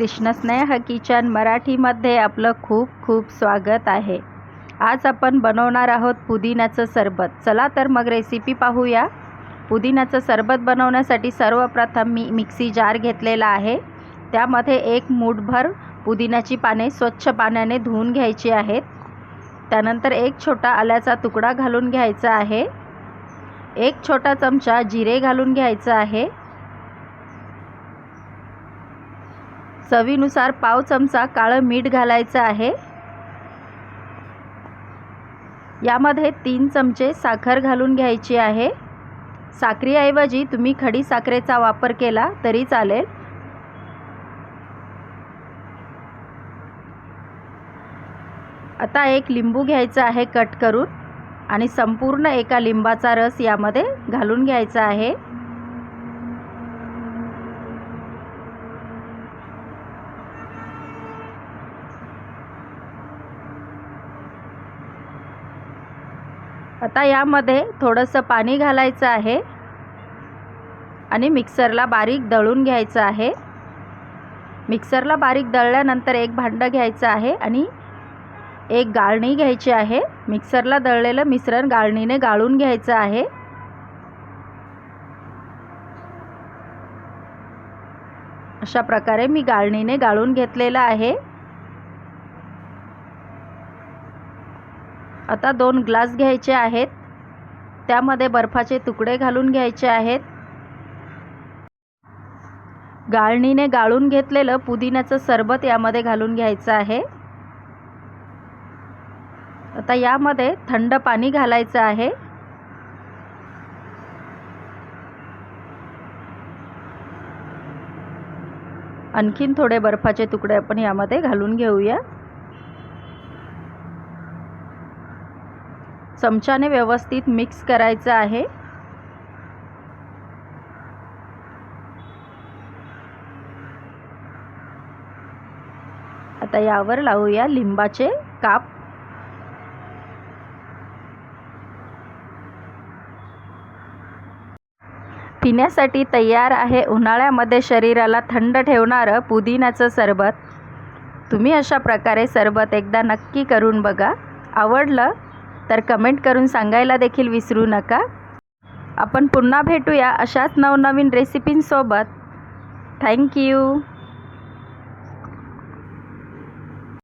कृष्णस्नेह kitchen मराठीमध्ये आपलं खूप खूप स्वागत आहे. आज आपण बनवणार आहोत पुदिन्याचं सरबत. चला तर मग रेसिपी पाहूया. पुदिन्याचं सरबत बनवण्यासाठी सर्वप्रथम मी मिक्सी जार घेतलेला आहे. त्यामध्ये एक मूठभर पुदिन्याची पाने स्वच्छ पाण्याने धुवून घ्यायची आहेत. त्यानंतर एक छोटा आल्याचा तुकडा घालून घ्यायचा आहे. एक छोटा चमचा जिरे घालून घ्यायचं आहे. चवीनुसार पाव चमचा काळं मीठ घालायचं आहे. यामध्ये तीन चमचे साखर घालून घ्यायची आहे. साखरेऐवजी तुम्ही खडी साखरेचा वापर केला तरी चालेल. आता एक लिंबू घ्यायचा आहे कट करून आणि संपूर्ण एका लिंबाचा रस यामध्ये घालून घ्यायचा आहे. आता यामध्ये थोडंसं पाणी घालायचं आहे. आणि मिक्सरला बारीक दळून घ्यायचं आहे. मिक्सरला बारीक दळल्यानंतर एक भांडं घ्यायचं आहे आणि एक गाळणी घ्यायची आहे. मिक्सरला दळलेलं मिश्रण गाळणीने गाळून घ्यायचं आहे. अशा प्रकारे मी गाळणीने गाळून घेतलेलं आहे. आता दोन ग्लास घ्यायचे आहेत. त्यामध्ये बर्फाचे तुकडे घालून घ्यायचे आहेत. गाळणीने गाळून घेतलेलं पुदिन्याचं सरबत यामध्ये घालून घ्यायचं आहे. आता यामध्ये थंड पाणी घालायचं आहे. आणखीन थोडे बर्फाचे तुकडे आपण यामध्ये घालून घेऊया. चमच्याने व्यवस्थित मिक्स करायचं आहे. आता यावर लावूया लिंबाचे काप. पिण्यासाठी तयार आहे उन्हाळ्यामध्ये शरीराला थंड ठेवणारं पुदिन्याचं सरबत. तुम्ही अशा प्रकारे सरबत एकदा नक्की करून बघा. आवडलं तर कमेंट करून सांगायला देखील विसरू नका. आपण पुन्हा भेटूया अशाच नवनवीन रेसिपींसोबत थँक्यू